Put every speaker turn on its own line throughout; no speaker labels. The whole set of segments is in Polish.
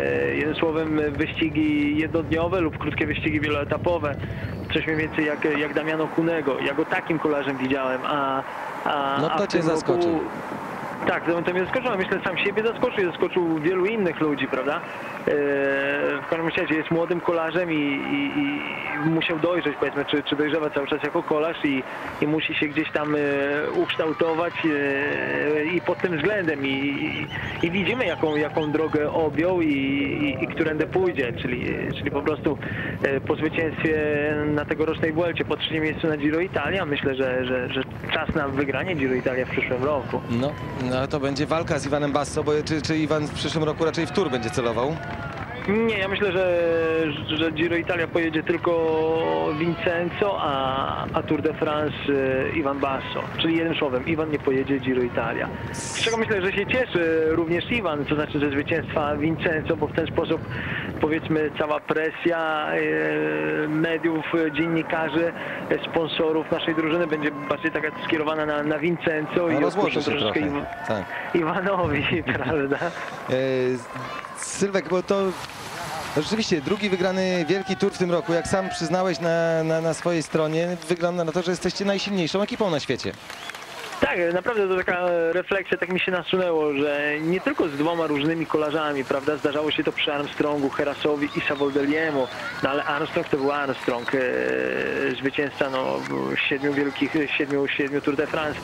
E, Jednym słowem wyścigi jednodniowe lub krótkie wyścigi wieloetapowe. Coś mniej więcej jak, jak Damiano Kunego. Ja go takim kolarzem widziałem, a, a,
No to
a
cię
tym roku-
zaskoczył.
Tak, to, to mnie zaskoczył, a myślę sam siebie zaskoczył i zaskoczył wielu innych ludzi, prawda? E, w każdym razie jest młodym kolarzem i, i, i musiał dojrzeć, powiedzmy, czy, czy dojrzewa cały czas jako kolarz i, i musi się gdzieś tam e, ukształtować e, i pod tym względem i, i, widzimy jaką, jaką drogę objął i, i, i którędy pójdzie, czyli, czyli po prostu po zwycięstwie na tegorocznej Vuelcie, po trzecim miejscu na Giro Italia, myślę, że, że, że czas na wygranie Giro Italia w przyszłym roku.
No, no to będzie walka z Iwanem Basso, bo czy, czy Iwan w przyszłym roku raczej w Tour będzie celował?
Nie, ja myślę, że, że Giro Italia pojedzie tylko Vincenzo, a, a Tour de France e, Iwan Basso. Czyli jednym słowem, Iwan nie pojedzie Giro Italia. Z czego myślę, że się cieszy również Iwan, to znaczy ze zwycięstwa Vincenzo, bo w ten sposób powiedzmy cała presja e, mediów, e, dziennikarzy, e, sponsorów naszej drużyny będzie bardziej taka skierowana na, na Vincenzo
No,
i odpuszczą troszeczkę. Iw-
Tak.
Iwanowi, prawda?
Sylwek, bo to rzeczywiście drugi wygrany wielki tour w tym roku. Jak sam przyznałeś na, na, na swojej stronie, wygląda na to, że jesteście najsilniejszą ekipą na świecie.
Tak, naprawdę to taka refleksja tak mi się nasunęło, że nie tylko z dwoma różnymi kolarzami, prawda, zdarzało się to przy Armstrongu, Herasowi i Savoldeliemu, no ale Armstrong to był Armstrong, e, zwycięzca no, siedmiu wielkich, siedmiu, siedmiu Tour de France,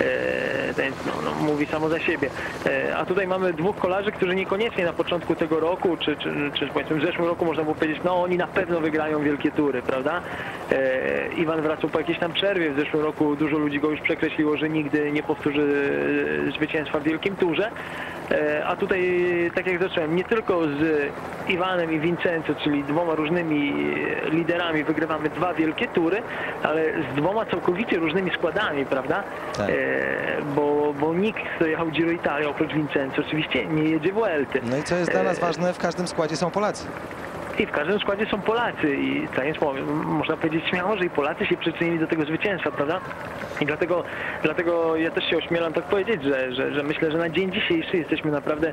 e, więc no, no, mówi samo za siebie. E, a tutaj mamy dwóch kolarzy, którzy niekoniecznie na początku tego roku, czy, czy, czy powiedzmy w zeszłym roku można było powiedzieć, no oni na pewno wygrają wielkie tury, prawda? E, Iwan wracał po jakiejś tam przerwie, w zeszłym roku dużo ludzi go już przekreśliło, że nigdy nie powtórzy e, zwycięstwa w wielkim turze. E, A tutaj, tak jak zacząłem, nie tylko z Iwanem i Vincenzo, czyli dwoma różnymi e, liderami wygrywamy dwa wielkie tury, ale z dwoma całkowicie różnymi składami, prawda?
Tak.
Bo, bo nikt, kto jechał Giro Italia oprócz Vincenzo oczywiście nie jedzie Vuelty.
No i co jest dla nas ważne, w każdym składzie są Polacy.
I w każdym składzie są Polacy i mo- można powiedzieć śmiało, że i Polacy się przyczynili do tego zwycięstwa, prawda? I dlatego, dlatego ja też się ośmielam tak powiedzieć, że, że, że myślę, że na dzień dzisiejszy jesteśmy naprawdę,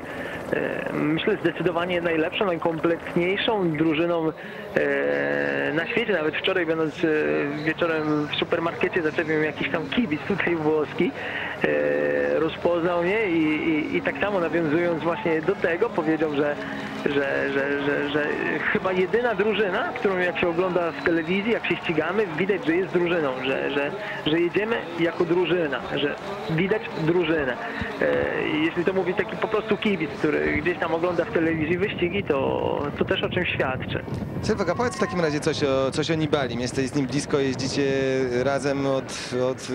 e, myślę, zdecydowanie najlepszą, najkompletniejszą drużyną e, na świecie. Nawet wczoraj będąc e, wieczorem w supermarkecie zaczepił jakiś tam kibic tutaj włoski, e, rozpoznał mnie i, i, i tak samo nawiązując właśnie do tego powiedział, że, że, że, że, że chyba jedyna drużyna, którą jak się ogląda w telewizji, jak się ścigamy, widać, że jest drużyną, że, że, że jedziemy jako drużyna, że widać drużynę. E, Jeśli to mówi taki po prostu kibic, który gdzieś tam ogląda w telewizji wyścigi, to, to też o czym świadczy.
Sylwek, powiedz w takim razie coś o, coś o Nibalim. Jesteś z nim blisko, jeździcie razem od, od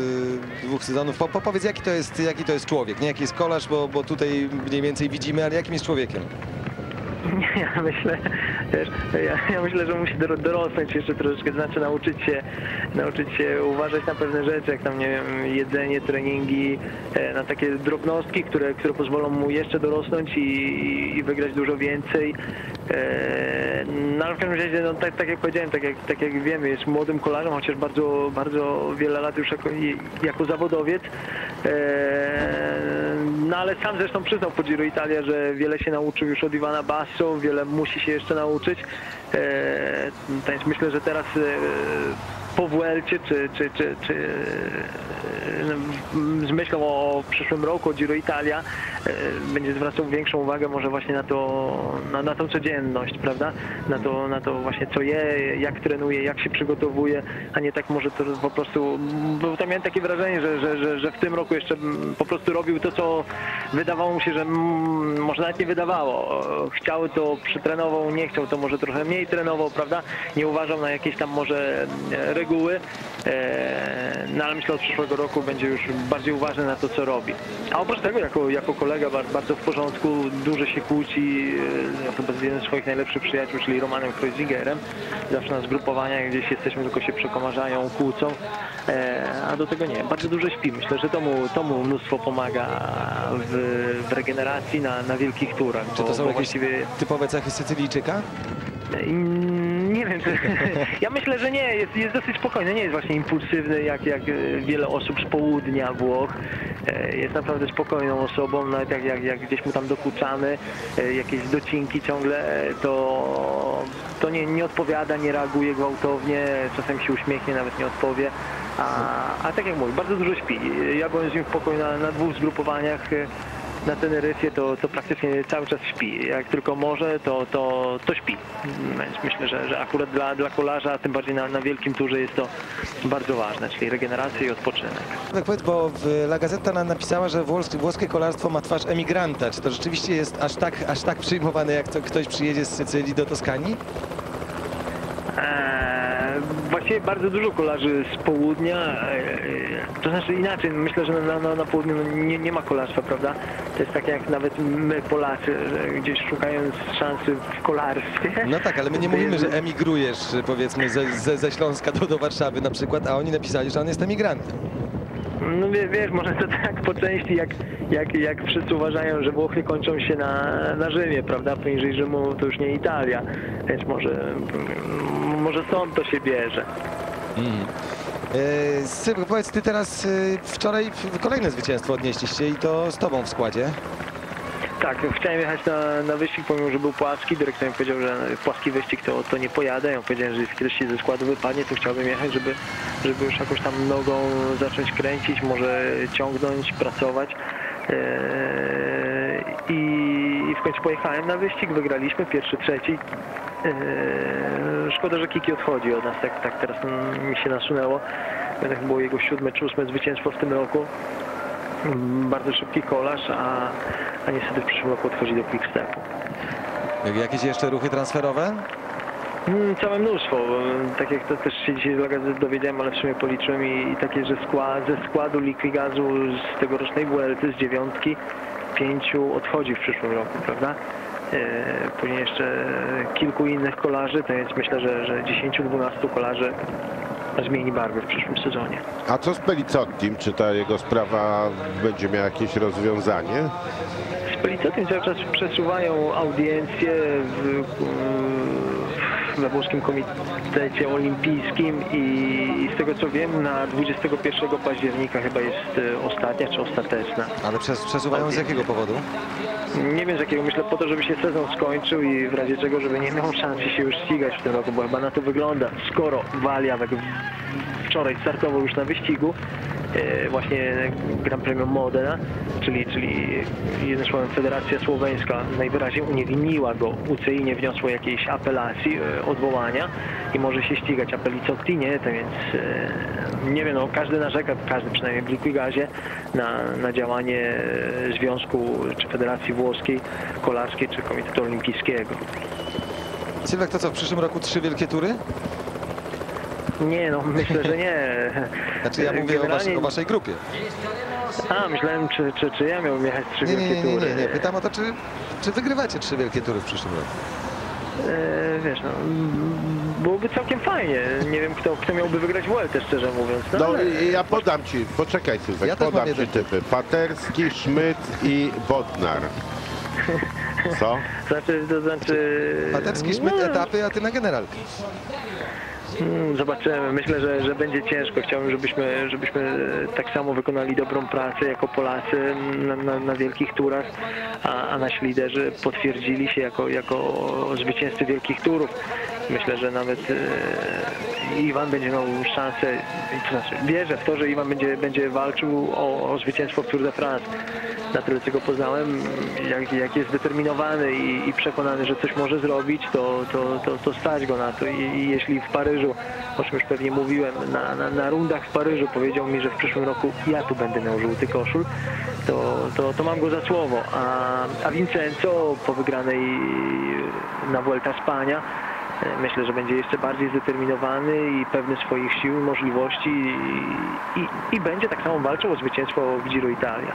y, dwóch sezonów. Po, po, powiedz, jaki to, jest, jaki to jest człowiek, nie jaki jest kolarz, bo, bo tutaj mniej więcej widzimy, ale jakim jest człowiekiem?
Nie, ja myślę, wiesz, ja, ja myślę, że musi doro- dorosnąć jeszcze troszeczkę, to znaczy nauczyć się, nauczyć się uważać na pewne rzeczy, jak tam, nie wiem, jedzenie, treningi, e, na takie drobnostki, które, które pozwolą mu jeszcze dorosnąć i, i wygrać dużo więcej. E, No ale w każdym razie, no, tak, tak jak powiedziałem, tak jak, tak jak wiemy, jest młodym kolarzem, chociaż bardzo, bardzo wiele lat już jako, jako zawodowiec. E, No ale sam zresztą przyznał po Giro Italia, że wiele się nauczył już od Iwana Basso, wiele musi się jeszcze nauczyć. E, Więc myślę, że teraz e, po Vuelcie, czy, czy, czy, czy e, z myślą o przyszłym roku, o Giro Italia, e, będzie zwracał większą uwagę może właśnie na to, na, na tą codzienność, prawda? Na to, na to właśnie co je, jak trenuje, jak się przygotowuje, a nie tak może to po prostu, bo tam miałem takie wrażenie, że, że, że, że w tym roku jeszcze po prostu robił to, co wydawało mu się, że może nawet nie wydawało. Chciał to, przytrenował, nie chciał to może trochę mniej trenował, prawda? Nie uważał na jakieś tam może reguły, e, no ale myślę od przyszłego roku będzie już bardziej uważny na to, co robi. A oprócz tego, jako, jako kolega bar- bardzo w porządku, dużo się kłóci, e, chyba z jednym z swoich najlepszych przyjaciół, czyli Romanem Kreuzigerem. Zawsze na zgrupowaniach gdzieś jesteśmy, tylko się przekomarzają, kłócą, e, a do tego nie. Bardzo dużo śpi. Myślę, że to mu, to mu mnóstwo pomaga w, w regeneracji na, na wielkich turach.
Czy to są
bo
jakieś
właściwie
typowe cechy Sycylijczyka?
Nie wiem, czy... ja myślę, że nie, jest, jest dosyć spokojny, nie jest właśnie impulsywny jak, jak e, wiele osób z południa Włoch. E, Jest naprawdę spokojną osobą, nawet jak, jak, jak gdzieś mu tam dokuczamy, e, jakieś docinki ciągle, to, to nie, nie odpowiada, nie reaguje gwałtownie, czasem się uśmiechnie, nawet nie odpowie. A, a tak jak mówię, bardzo dużo śpi. Ja byłem z nim w pokoju na, na dwóch zgrupowaniach na Teneryfie, to, to praktycznie cały czas śpi. Jak tylko może, to, to, to śpi. Myślę, że, że akurat dla, dla kolarza, a tym bardziej na, na wielkim turze jest to bardzo ważne, czyli regeneracja i odpoczynek.
Tak powiedz, bo La Gazzetta na- napisała, że włoskie, włoskie kolarstwo ma twarz emigranta. Czy to rzeczywiście jest aż tak, aż tak przyjmowane, jak to ktoś przyjedzie z Sycylii do Toskanii?
Bardzo dużo kolarzy z południa, eee, to znaczy inaczej, myślę, że na, na, na południu no, nie, nie ma kolarstwa, prawda? To jest tak jak nawet my Polacy, gdzieś szukając szansy w kolarstwie.
No tak, ale my nie mówimy, że emigrujesz, powiedzmy, ze, ze, ze Śląska do, do Warszawy na przykład, a oni napisali, że on jest emigrantem.
No wie, wiesz, może to tak po części, jak, jak, jak wszyscy uważają, że Włochy kończą się na, na Rzymie, prawda? Poniżej Rzymu to już nie Italia, więc może, może stąd to się bierze.
E, Sylwek, powiedz, ty teraz e, wczoraj kolejne zwycięstwo odnieśliście i to z tobą w składzie.
Tak, chciałem jechać na, na wyścig, pomimo, że był płaski. Dyrektor mi powiedział, że płaski wyścig to, to nie pojadę. Ja powiedziałem, że kiedyś się ze składu wypadnie, to chciałbym jechać, żeby, żeby już jakoś tam nogą zacząć kręcić, może ciągnąć, pracować. Eee, I w końcu pojechałem na wyścig, wygraliśmy pierwszy, trzeci. Eee, Szkoda, że Kiki odchodzi od nas, tak, tak teraz mm, mi się nasunęło. Tak było jego siódme czy ósme zwycięstwo w tym roku. Mm, Bardzo szybki kolarz, a, a niestety w przyszłym roku odchodzi do Quickstepu.
Jak- Jakieś jeszcze ruchy transferowe?
Mm, Całe mnóstwo. Tak jak to też się dzisiaj dowiedziałem, ale w sumie policzyłem i, i takie, że skład, ze składu Liquigazu z tegorocznej Vuelty, z dziewiątki, pięciu odchodzi w przyszłym roku, prawda? E, później jeszcze kilku innych kolarzy, to więc myślę, że, że 10-12 kolarzy zmieni barwy w przyszłym sezonie.
A co z Pelicottim? Czy ta jego sprawa będzie miała jakieś rozwiązanie?
Z Pelicottem cały czas przesuwają audiencje w, w, we włoskim komitecie olimpijskim i z tego co wiem na 21 października chyba jest e, ostatnia czy ostateczna.
Ale przez, przesuwają z jakiego powodu?
Nie wiem z jakiego, myślę po to, żeby się sezon skończył i w razie czego, żeby nie miał szansy się już ścigać w tym roku, bo chyba na to wygląda, skoro Waliawek wczoraj startował już na wyścigu, właśnie Grand Premium Modena, czyli, czyli jednym słowem Federacja Słoweńska najwyraźniej uniewinniła go, UCI nie wniosło jakiejś apelacji, e, odwołania i może się ścigać apelicotti, nie, to więc e, nie wiem, no każdy narzeka, każdy przynajmniej w Liquigazie na, na działanie e, Związku czy Federacji Włoskiej, Kolarskiej czy Komitetu Olimpijskiego.
Sylwek, to co, w przyszłym roku trzy wielkie tury?
Nie, no myślę, że nie.
Znaczy ja mówię o,
Generalnie-
waszej, o waszej grupie.
A, myślałem, czy, czy, czy ja miałbym jechać trzy
Nie,
wielkie
nie, nie,
tury.
nie, nie. Pytam o to, czy, czy wygrywacie trzy wielkie tury w przyszłym roku.
E, wiesz, no, byłoby całkiem fajnie. Nie wiem, kto, kto miałby wygrać Vueltę, szczerze mówiąc. No,
No
ale
ja podam ci, poczekaj Sylwek,
Ja
podam ci typy. Paterski, Szmyt i Bodnar. Co?
Znaczy, to znaczy...
Paterski, Szmyt,
no,
etapy, a ty na generalkę.
Mm, Zobaczymy. Myślę, że, że będzie ciężko. Chciałbym, żebyśmy, żebyśmy tak samo wykonali dobrą pracę jako Polacy na, na, na wielkich turach, a, a nasi liderzy potwierdzili się jako, jako zwycięzcy wielkich turów. Myślę, że nawet e, Iwan będzie miał szansę, to znaczy wierzę w to, że Iwan będzie, będzie walczył o, o zwycięstwo w Tour de France. Na tyle, co go poznałem, jak, jak jest zdeterminowany i, i przekonany, że coś może zrobić, to, to, to, to stać go na to. I, I jeśli w Paryżu, o czym już pewnie mówiłem, na, na, na rundach w Paryżu powiedział mi, że w przyszłym roku ja tu będę miał żółty koszul, to, to, to mam go za słowo. A, a Vincenzo po wygranej na Vuelta Spania myślę, że będzie jeszcze bardziej zdeterminowany i pewny swoich sił możliwości i, i, i będzie tak samo walczył o zwycięstwo w Giro Italia.